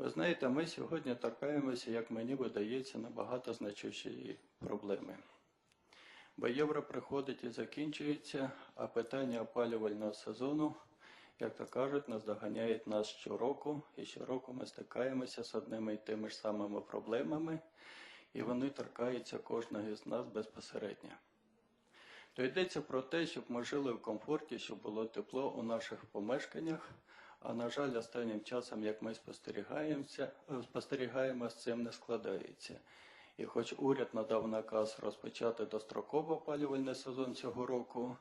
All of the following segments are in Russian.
Ви знаєте, ми сьогодні торкаємося, як мені видається, набагато значущої проблеми. Бо євро приходить і закінчується, а питання опалювального сезону, як то кажуть, наздоганяють нас щороку, і щороку ми стикаємося з одними і тими ж самими проблемами, і вони торкаються кожного з нас безпосередньо. То йдеться про те, щоб ми жили в комфорті, щоб було тепло у наших помешканнях. А на жаль, останнім часом, як ми спостерігаємося, е, спостерігаємо, з цим не складається. І хоч уряд надав наказ розпочати достроково опалювальний сезон цього року,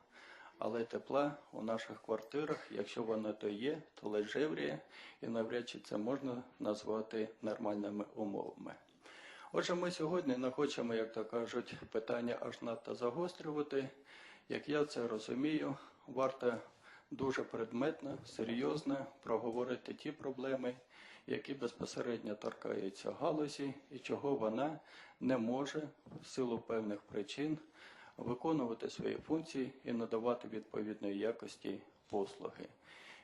але тепла у наших квартирах, якщо воно то є, то лише жевріє, і навряд чи це можна назвати нормальними умовами. Отже, ми сьогодні не хочемо, як то кажуть, питання аж надто загострювати. Як я це розумію, варто дуже предметно, серйозно проговорити ті проблеми, які безпосередньо торкаються галузі і чого вона не може в силу певних причин виконувати свої функції і надавати відповідної якості послуги.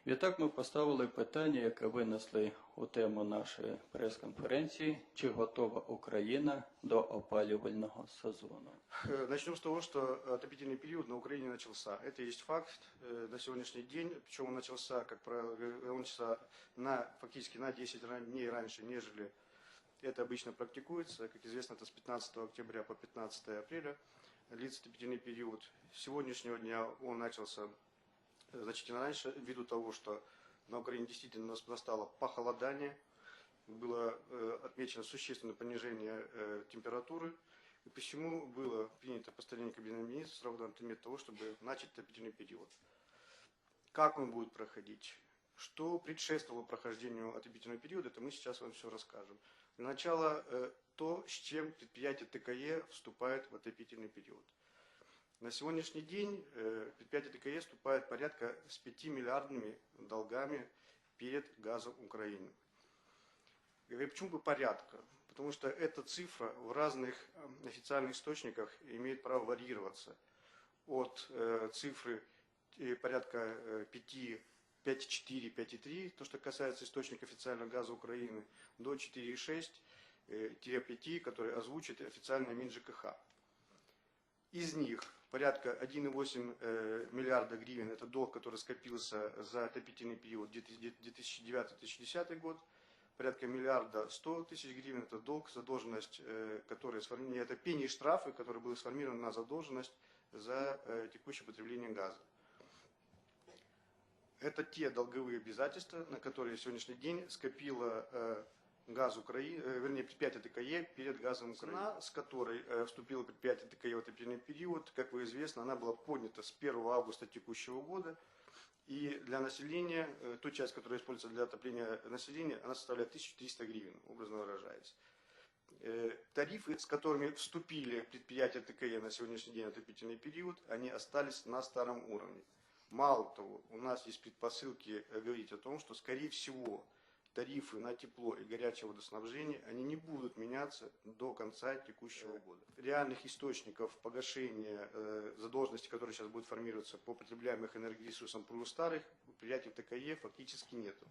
Відтак ми поставили питання, яке винесли у тему нашої прес-конференції, чи готова Україна до опалювального сезону. Э, Начнем с того, что отопительный период на Украине начался. Это есть факт э, на сегодняшний день. Причем он начался, как правило, э, он начался на, фактически на 10 ран- дней раньше, нежели это обычно практикуется. Как известно, это с 15 октября по 15 апреля длится отопительный период. С сегодняшнего дня он начался э, значительно раньше, ввиду того, что на Украине действительно нас- настало похолодание, было э, отмечено существенное понижение э, температуры, и почему было принято постановление Кабинета министров сразу на предмет того, чтобы начать отопительный период. Как он будет проходить? Что предшествовало прохождению отопительного периода, это мы сейчас вам все расскажем. Для начала э, то, с чем предприятие ТКЕ вступает в отопительный период. На сегодняшний день э, предприятие ТКЕ вступает порядка с 5 миллиардными долгами перед газом Украины. Говорю, почему бы порядка? Потому что эта цифра в разных э, официальных источниках имеет право варьироваться. От э, цифры порядка э, 5, 5,4, 5,3, то, что касается источника официального газа Украины, до 4,6, э, 5, который озвучит официальный МинЖКХ. Из них порядка 1,8 э, миллиарда гривен – это долг, который скопился за отопительный период 2009-2010 год. Порядка миллиарда 100 тысяч гривен – это долг, задолженность, э, которая сформирована, это пени и штрафы, которые были сформированы на задолженность за э, текущее потребление газа. Это те долговые обязательства, на которые сегодняшний день скопила э, газ Украины, э, вернее, предприятие ТКЕ перед газом Украины. Цена, с которой э, вступило предприятие ТКЕ в отопительный период, как вы известно, она была поднята с 1 августа текущего года. И для населения, э, ту часть, которая используется для отопления населения, она составляет 1300 гривен, образно выражаясь. Тарифы, с которыми вступили предприятия ТКЕ на сегодняшний день отопительный период, они остались на старом уровне. Мало того, у нас есть предпосылки говорить о том, что, скорее всего, тарифы на тепло и горячее водоснабжение, они не будут меняться до конца текущего года. Реальных источников погашения э, задолженности, которые сейчас будут формироваться по потребляемых энергоресурсам плюс старых, предприятий ТКЕ фактически нету.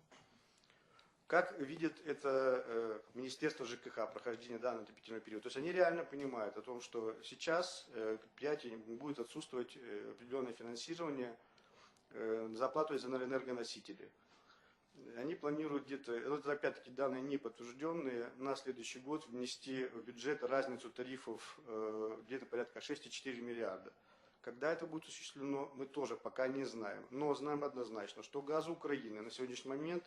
Как видит это э, Министерство ЖКХ прохождение данного отопительного периода? То есть они реально понимают о том, что сейчас э, предприятие будет отсутствовать э, определенное финансирование э, за оплату за энергоносители. Они планируют где-то, это опять-таки данные не подтвержденные, на следующий год внести в бюджет разницу тарифов э, где-то порядка 6,4 миллиарда. Когда это будет осуществлено, мы тоже пока не знаем. Но знаем однозначно, что газ Украины на сегодняшний момент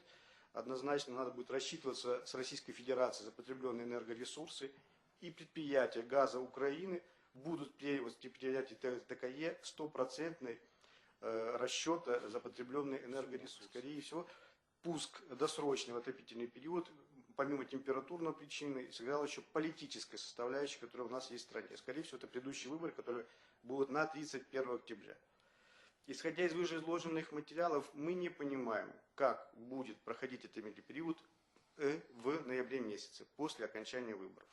однозначно надо будет рассчитываться с Российской Федерацией за потребленные энергоресурсы. И предприятия газа Украины будут перевод предприятий ТКЕ стопроцентный э, расчета за потребленные энергоресурсы. Скорее всего, пуск досрочный в отопительный период, помимо температурной причины, сыграла еще политическая составляющая, которая у нас есть в стране. Скорее всего, это предыдущие выборы, которые будут на 31 октября. Исходя из вышеизложенных материалов, мы не понимаем, как будет проходить отопительный период э, в ноябре месяце, после окончания выборов.